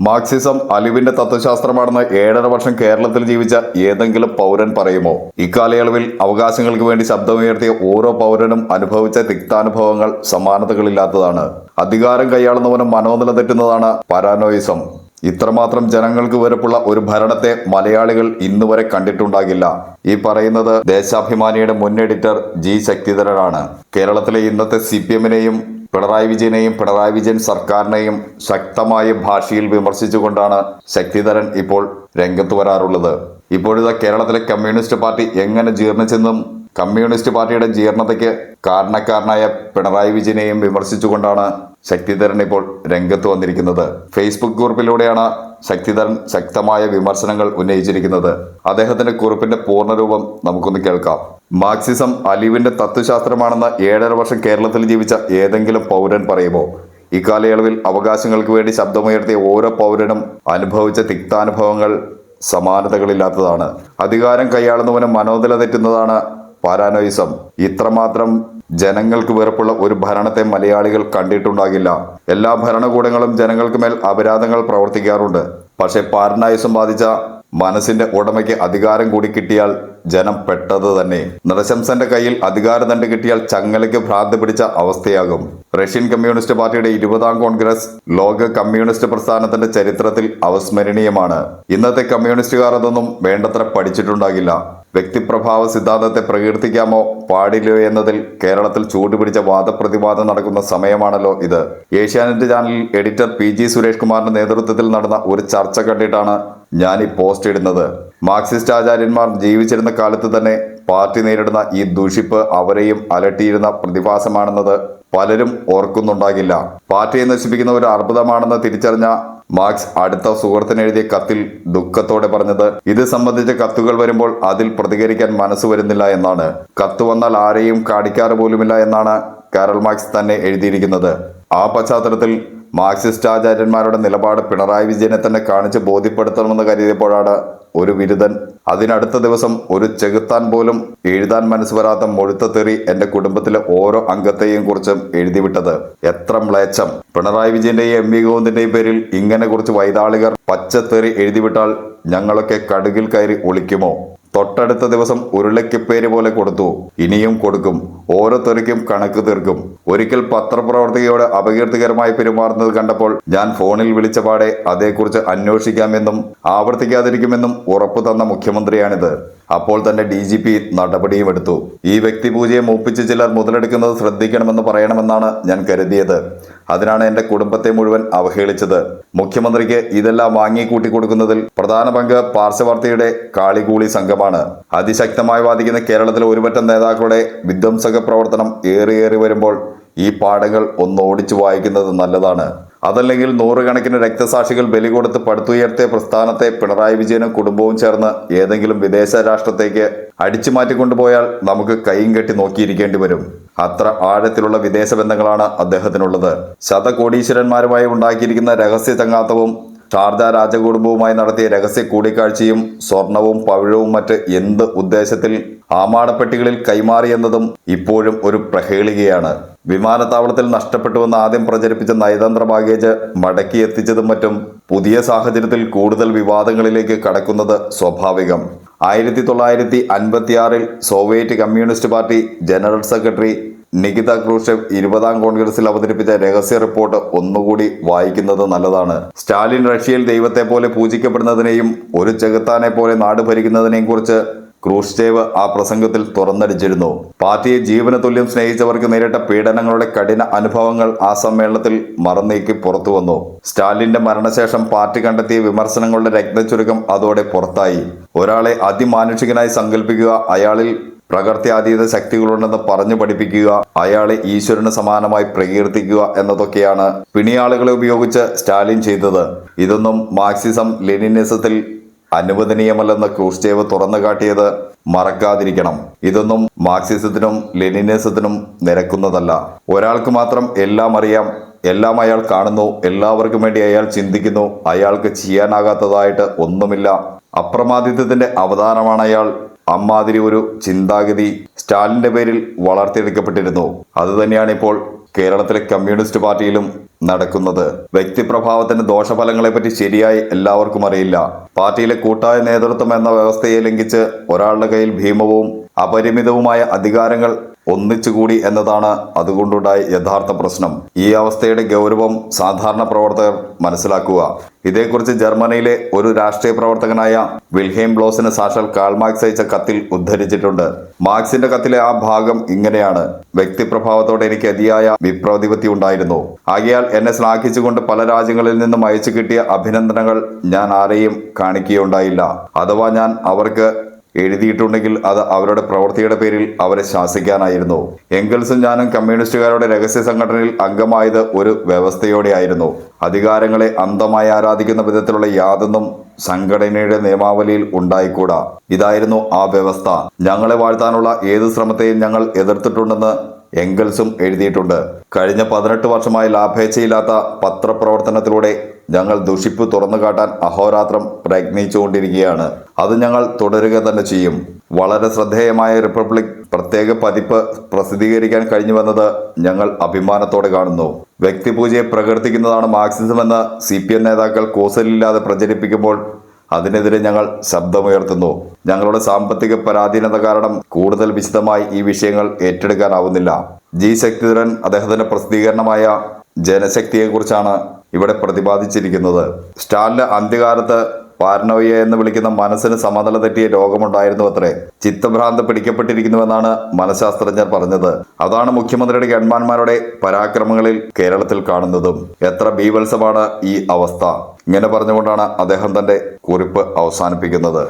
Marxism അലിവിന്റെ തത്വശാസ്ത്രമാണെന്ന് ഏഴര വർഷം കേരളത്തിൽ ജീവിച്ച ഏതെങ്കിലും പൗരൻ പറയുമോ? ഇക്കാലയളവിൽ അവകാശങ്ങൾക്ക് വേണ്ടി ശബ്ദമുയർത്തിയ ഓരോ പൗരനും അനുഭവിച്ച തിക്താനുഭവങ്ങൾ സമാനതകളില്ലാത്തതാണ്. അധികാരം കൈയാളുന്നവനും മനോനില തെറ്റുന്നതാണ് പാരാനോയിസം. ഇത്രമാത്രം ജനങ്ങൾക്ക് വെറുപ്പുള്ള ഒരു ഭരണത്തെ മലയാളികൾ ഇന്നുവരെ കണ്ടിട്ടുണ്ടാകില്ല. ഈ പറയുന്നത് ദേശാഭിമാനിയുടെ മുൻ എഡിറ്റർ ജി ശക്തിധരനാണ്. കേരളത്തിലെ ഇന്നത്തെ സി പി എമ്മിനെയും പിണറായി വിജയനെയും പിണറായി വിജയൻ സർക്കാരിനെയും ശക്തമായ ഭാഷയിൽ വിമർശിച്ചുകൊണ്ടാണ് ശക്തിധരൻ ഇപ്പോൾ രംഗത്ത് വരാറുള്ളത്. ഇപ്പോഴത്തെ കേരളത്തിലെ കമ്മ്യൂണിസ്റ്റ് പാർട്ടി എങ്ങനെ ജീർണിച്ചെന്നും കമ്മ്യൂണിസ്റ്റ് പാർട്ടിയുടെ ജീർണതയ്ക്ക് കാരണക്കാരനായ പിണറായി വിജയനെയും വിമർശിച്ചുകൊണ്ടാണ് ശക്തിധരൻ ഇപ്പോൾ രംഗത്ത് വന്നിരിക്കുന്നത്. ഫേസ്ബുക്ക് കുറിപ്പിലൂടെയാണ് ശക്തിധരൻ ശക്തമായ വിമർശനങ്ങൾ ഉന്നയിച്ചിരിക്കുന്നത് അദ്ദേഹത്തിന്റെ കുറിപ്പിന്റെ പൂർണരൂപം നമുക്കൊന്ന് കേൾക്കാം. മാർക്സിസം അലിവിന്റെ തത്വശാസ്ത്രമാണെന്ന് ഏഴര വർഷം കേരളത്തിൽ ജീവിച്ച ഏതെങ്കിലും പൗരൻ പറയുമോ? ഇക്കാലയളവിൽ അവകാശങ്ങൾക്ക് വേണ്ടി ശബ്ദമുയർത്തിയ ഓരോ പൗരനും അനുഭവിച്ച തിക്താനുഭവങ്ങൾ സമാനതകളില്ലാത്തതാണ്. അധികാരം കൈയാളുന്നവന് മനോനില തെറ്റുന്നതാണ് പാരാനോയിസം. ഇത്രമാത്രം ജനങ്ങൾക്ക് വെറുപ്പുള്ള ഒരു ഭരണത്തെ മലയാളികൾ കണ്ടിട്ടുണ്ടാകില്ല. എല്ലാ ഭരണകൂടങ്ങളും ജനങ്ങൾക്ക് മേൽ അപരാധങ്ങൾ പ്രവർത്തിക്കാറുണ്ട്. പക്ഷെ പാരനായുസം ബാധിച്ച മനസ്സിന്റെ ഉടമയ്ക്ക് അധികാരം കൂടി കിട്ടിയാൽ ജനം പെട്ടത് തന്നെ. നൃശംസന്റെ കയ്യിൽ അധികാരം തണ്ട് കിട്ടിയാൽ ചങ്ങലയ്ക്ക് ഭ്രാന്ത് പിടിച്ച അവസ്ഥയാകും. റഷ്യൻ കമ്മ്യൂണിസ്റ്റ് പാർട്ടിയുടെ ഇരുപതാം കോൺഗ്രസ് ലോക കമ്മ്യൂണിസ്റ്റ് പ്രസ്ഥാനത്തിന്റെ ചരിത്രത്തിൽ അവസ്മരണീയമാണ്. ഇന്നത്തെ കമ്മ്യൂണിസ്റ്റുകാർ അതൊന്നും വേണ്ടത്ര പഠിച്ചിട്ടുണ്ടാകില്ല. വ്യക്തിപ്രഭാവ സിദ്ധാന്തത്തെ പ്രകീർത്തിക്കാമോ പാടില്ലയോ എന്നതിൽ കേരളത്തിൽ ചൂടുപിടിച്ച വാദപ്രതിവാദം നടക്കുന്ന സമയമാണല്ലോ ഇത്. ഏഷ്യാനെറ്റ് ചാനലിൽ എഡിറ്റർ പി ജി സുരേഷ് കുമാറിന്റെ നേതൃത്വത്തിൽ നടന്ന ഒരു ചർച്ച കണ്ടിട്ടാണ് ഞാൻ ഈ പോസ്റ്റ് ഇടുന്നത്. മാർക്സിസ്റ്റ് ആചാര്യന്മാർ ജീവിച്ചിരുന്ന കാലത്ത് തന്നെ പാർട്ടി നേരിടുന്ന ഈ ദുഷിപ്പ് അവരെയും അലട്ടിയിരുന്ന പ്രതിഭാസമാണെന്നത് പലരും ഓർക്കുന്നുണ്ടാകില്ല. പാർട്ടിയെ നശിപ്പിക്കുന്ന ഒരു അർബുദമാണെന്ന് തിരിച്ചറിഞ്ഞ മാർക്സ് അടുത്ത സുഹൃത്തിന് എഴുതിയ കത്തിൽ ദുഃഖത്തോടെ പറഞ്ഞത് ഇത് സംബന്ധിച്ച കത്തുകൾ വരുമ്പോൾ അതിൽ പ്രതികരിക്കാൻ മനസ്സ് വരുന്നില്ല എന്നാണ്. കത്ത് വന്നാൽ ആരെയും കാണിക്കാറ് പോലുമില്ല എന്നാണ് കാരൽ മാർക്സ് തന്നെ എഴുതിയിരിക്കുന്നത്. ആ പശ്ചാത്തലത്തിൽ മാർക്സിസ്റ്റ് ആചാര്യന്മാരുടെ നിലപാട് പിണറായി വിജയനെ തന്നെ കാണിച്ച് ബോധ്യപ്പെടുത്തണമെന്ന് കരുതിയപ്പോഴാണ് ഒരു ബിരുദൻ അതിനടുത്ത ദിവസം ഒരു ചെകുത്താൻ പോലും എഴുതാൻ മനസ്സ് വരാത്ത മുഴുത്ത തെറി എന്റെ കുടുംബത്തിലെ ഓരോ അംഗത്തെയും കുറിച്ചും എഴുതിവിട്ടത്. എത്ര മ്ലേച്ഛം. പിണറായി വിജയന്റെയും എം വി ഗോവിന്ദിന്റെയും പേരിൽ ഇങ്ങനെ കുറച്ച് വൈതാളികർ പച്ചത്തെറി എഴുതിവിട്ടാൽ ഞങ്ങളൊക്കെ കടുകിൽ കയറി ഒളിക്കുമോ? തൊട്ടടുത്ത ദിവസം ഉരുളക്കിപ്പേര് പോലെ കൊടുത്തു. ഇനിയും കൊടുക്കും. ഓരോരുത്തർക്കും കണക്ക് തീർക്കും. ഒരിക്കൽ പത്രപ്രവർത്തകയോട് അപകീർത്തികരമായി പെരുമാറുന്നത് കണ്ടപ്പോൾ ഞാൻ ഫോണിൽ വിളിച്ച പാടെ അതേക്കുറിച്ച് അന്വേഷിക്കാമെന്നും ആവർത്തിക്കാതിരിക്കുമെന്നും ഉറപ്പു തന്ന മുഖ്യമന്ത്രിയാണിത്. അപ്പോൾ തന്നെ ഡി ജി പി നടപടിയും എടുത്തു. ഈ വ്യക്തിപൂജയെ മൂപ്പിച്ച് ചിലർ മുതലെടുക്കുന്നത് ശ്രദ്ധിക്കണമെന്ന് പറയണമെന്നാണ് ഞാൻ കരുതിയത്. അതിനാണ് എന്റെ കുടുംബത്തെ മുഴുവൻ അവഹേളിച്ചത്. മുഖ്യമന്ത്രിക്ക് ഇതെല്ലാം വാങ്ങിക്കൂട്ടി കൊടുക്കുന്നതിൽ പ്രധാന പങ്ക് പാർശ്വവാർത്തയുടെ കാളികൂളി സംഘമാണ്. അതിശക്തമായി വാദിക്കുന്ന കേരളത്തിലെ ഒരുപറ്റം നേതാക്കളുടെ വിധ്വംസക പ്രവർത്തനം ഏറിയേറി വരുമ്പോൾ ഈ പാഠങ്ങൾ ഒന്ന് ഓടിച്ചു വായിക്കുന്നത് നല്ലതാണ്. അതല്ലെങ്കിൽ നൂറുകണക്കിന് രക്തസാക്ഷികൾ ബലി കൊടുത്ത് പടുത്തുയർത്തിയ പ്രസ്ഥാനത്തെ പിണറായി വിജയനും കുടുംബവും ചേർന്ന് ഏതെങ്കിലും വിദേശ രാഷ്ട്രത്തേക്ക് അടിച്ചു മാറ്റിക്കൊണ്ടുപോയാൽ നമുക്ക് കൈയും കെട്ടി നോക്കിയിരിക്കേണ്ടി വരും. അത്ര ആഴത്തിലുള്ള വിദേശ ബന്ധങ്ങളാണ് അദ്ദേഹത്തിനുള്ളത്. ശതകോടീശ്വരന്മാരുമായി ഉണ്ടാക്കിയിരിക്കുന്ന രഹസ്യ ചങ്ങാത്തവും ഷാർജ രാജകുടുംബവുമായി നടത്തിയ രഹസ്യ കൂടിക്കാഴ്ചയും സ്വർണവും പവിഴവും മറ്റ് എന്ത് ഉദ്ദേശത്തിൽ ആമാടപ്പെട്ടികളിൽ കൈമാറിയെന്നതും ഇപ്പോഴും ഒരു പ്രഹേളികയാണ്. വിമാനത്താവളത്തിൽ നഷ്ടപ്പെട്ടുവെന്ന് ആദ്യം പ്രചരിപ്പിച്ച നയതന്ത്ര ബാഗേജ് മടക്കി എത്തിച്ചതും മറ്റും പുതിയ സാഹചര്യത്തിൽ കൂടുതൽ വിവാദങ്ങളിലേക്ക് കടക്കുന്നത് സ്വാഭാവികം. ആയിരത്തി തൊള്ളായിരത്തി അൻപത്തിയാറിൽ Soviet communist party general secretary Nikita Khrushchev ഇരുപതാം കോൺഗ്രസിൽ അവതരിപ്പിച്ച രഹസ്യ റിപ്പോർട്ട് ഒന്നുകൂടി വായിക്കുന്നത് നല്ലതാണ്. സ്റ്റാലിൻ റഷ്യയിൽ ദൈവത്തെ പോലെ പൂജിക്കപ്പെടുന്നതിനെയും ഒരു ചെകുത്താനെ പോലെ നാട് ഭരിക്കുന്നതിനെയും കുറിച്ച് ക്രൂഷ്ചേവ് ആ പ്രസംഗത്തിൽ തുറന്നടിച്ചിരുന്നു. പാർട്ടിയെ ജീവന തുല്യം സ്നേഹിച്ചവർക്ക് നേരിട്ട പീഡനങ്ങളുടെ കഠിന അനുഭവങ്ങൾ ആ സമ്മേളനത്തിൽ മറന്നേക്ക് പുറത്തു വന്നു. സ്റ്റാലിന്റെ മരണശേഷം പാർട്ടി കണ്ടെത്തിയ വിമർശനങ്ങളുടെ രക്തചുരുക്കം അതോടെ പുറത്തായി. ഒരാളെ അതിമാനുഷികനായി സങ്കല്പിക്കുക അയാളിൽ പ്രകൃത്യാതീത ശക്തികളുണ്ടെന്ന് പറഞ്ഞു പഠിപ്പിക്കുക അയാളെ ഈശ്വരന് സമാനമായി പ്രകീർത്തിക്കുക എന്നതൊക്കെയാണ് പിണിയാളുകളെ ഉപയോഗിച്ച് സ്റ്റാലിൻ ചെയ്തത്. ഇതൊന്നും മാർക്സിസം ലെനിനിസത്തിൽ അനുവദനീയമല്ലെന്ന് ക്രൂസ്റ്റേവ് തുറന്നു കാട്ടിയത് മറക്കാതിരിക്കണം. ഇതൊന്നും മാർക്സിസത്തിനും ലെനിനിസത്തിനും നിരക്കുന്നതല്ല. ഒരാൾക്ക് മാത്രം എല്ലാം അറിയാം എല്ലാം അയാൾ കാണുന്നു എല്ലാവർക്കും വേണ്ടി അയാൾ ചിന്തിക്കുന്നു അയാൾക്ക് ചെയ്യാനാകാത്തതായിട്ട് ഒന്നുമില്ല. അപ്രമാദിത്വത്തിന്റെ അവതാരമാണ് അയാൾ. അമ്മാതിരി ഒരു ചിന്താഗതി സ്റ്റാലിന്റെ പേരിൽ വളർത്തിയെടുക്കപ്പെട്ടിരുന്നു. അതുതന്നെയാണ് ഇപ്പോൾ കേരളത്തിലെ കമ്മ്യൂണിസ്റ്റ് പാർട്ടിയിലും നടക്കുന്നത്. വ്യക്തിപ്രഭാവത്തിന്റെ ദോഷഫലങ്ങളെപ്പറ്റി ശരിയായി എല്ലാവർക്കും അറിയില്ല. പാർട്ടിയിലെ കൂട്ടായ നേതൃത്വം എന്ന വ്യവസ്ഥയെ ലംഘിച്ച് ഒരാളുടെ കയ്യിൽ ഭീമവും അപരിമിതവുമായ അധികാരങ്ങൾ ഒന്നിച്ചുകൂടി എന്നതാണ് അതുകൊണ്ടുണ്ടായ യഥാർത്ഥ പ്രശ്നം. ഈ അവസ്ഥയുടെ ഗൗരവം സാധാരണ പ്രവർത്തകർ മനസ്സിലാക്കുക. ഇതേക്കുറിച്ച് ജർമ്മനിയിലെ ഒരു രാഷ്ട്രീയ പ്രവർത്തകനായ വിൽഹേം ബ്ലോസിന് സാക്ഷാൽ കാൾ മാർക്സ് അയച്ച കത്തിൽ ഉദ്ധരിച്ചിട്ടുണ്ട്. മാർക്സിന്റെ കത്തിലെ ആ ഭാഗം ഇങ്ങനെയാണ്. വ്യക്തിപ്രഭാവത്തോടെ എനിക്ക് അതിയായ വിപ്രതിപത്തി ഉണ്ടായിരുന്നു. ആകയാൽ എന്നെ ശ്ലാഘിച്ചുകൊണ്ട് പല രാജ്യങ്ങളിൽ നിന്നും അയച്ചു കിട്ടിയ അഭിനന്ദനങ്ങൾ ഞാൻ ആരെയും കാണിക്കുകയുണ്ടായില്ല. അഥവാ ഞാൻ അവർക്ക് എഴുതിയിട്ടുണ്ടെങ്കിൽ അത് അവരുടെ പ്രവൃത്തിയുടെ പേരിൽ അവരെ ശാസിക്കാനായിരുന്നു. എങ്കിൾസും ഞാനും കമ്മ്യൂണിസ്റ്റുകാരുടെ രഹസ്യ സംഘടനയിൽ അംഗമായത് ഒരു വ്യവസ്ഥയോടെയായിരുന്നു. അധികാരങ്ങളെ അന്ധമായി ആരാധിക്കുന്ന വിധത്തിലുള്ള യാതൊന്നും സംഘടനയുടെ നിയമാവലിയിൽ ഉണ്ടായിക്കൂടാ. ഇതായിരുന്നു ആ വ്യവസ്ഥ. ഞങ്ങളെ വാഴ്ത്താനുള്ള ഏത് ശ്രമത്തെയും ഞങ്ങൾ എതിർത്തിട്ടുണ്ടെന്ന് എംഗൽസും എഴുതിയിട്ടുണ്ട്. കഴിഞ്ഞ പതിനെട്ട് വർഷമായി ലാഭേച്ഛയില്ലാത്ത പത്രപ്രവർത്തനത്തിലൂടെ ഞങ്ങൾ ദുഷിപ്പ് തുറന്നു കാട്ടാൻ അഹോരാത്രം പ്രയത്നിച്ചുകൊണ്ടിരിക്കുകയാണ്. അത് ഞങ്ങൾ തുടരുക തന്നെ ചെയ്യും. വളരെ ശ്രദ്ധേയമായ റിപ്പബ്ലിക് പ്രത്യേക പതിപ്പ് പ്രസിദ്ധീകരിക്കാൻ കഴിഞ്ഞു വന്നത് ഞങ്ങൾ അഭിമാനത്തോടെ കാണുന്നു. വ്യക്തിപൂജയെ പ്രകീർത്തിക്കുന്നതാണ് മാർക്സിസം എന്ന് സി പി എം നേതാക്കൾ കൂസലില്ലാതെ പ്രചരിപ്പിക്കുമ്പോൾ അതിനെതിരെ ഞങ്ങൾ ശബ്ദമുയർത്തുന്നു. ഞങ്ങളുടെ സാമ്പത്തിക പരാധീനത കാരണം കൂടുതൽ വിശദമായി ഈ വിഷയങ്ങൾ ഏറ്റെടുക്കാനാവുന്നില്ല. ജി ശക്തിധരൻ അദ്ദേഹത്തിന്റെ പ്രസിദ്ധീകരണമായ ജനശക്തിയെക്കുറിച്ചാണ് ഇവിടെ പ്രതിപാദിച്ചിരിക്കുന്നത്. സ്റ്റാലിന് അന്ത്യകാലത്ത് പാരനോയ എന്ന് വിളിക്കുന്ന മനസ്സിന് സമതല തെറ്റിയ രോഗമുണ്ടായിരുന്നു അത്രേ. ചിത്തഭ്രാന്ത് പിടിക്കപ്പെട്ടിരിക്കുന്നുവെന്നാണ് മനഃശാസ്ത്രജ്ഞർ പറഞ്ഞത്. അതാണ് മുഖ്യമന്ത്രിയുടെ ഗൺമാന്മാരുടെ പരാക്രമങ്ങളിൽ കേരളത്തിൽ കാണുന്നതും. എത്ര ബീവത്സമാണ് ഈ അവസ്ഥ. ഇങ്ങനെ പറഞ്ഞുകൊണ്ടാണ് അദ്ദേഹം തന്റെ കുറിപ്പ് അവസാനിപ്പിക്കുന്നത്.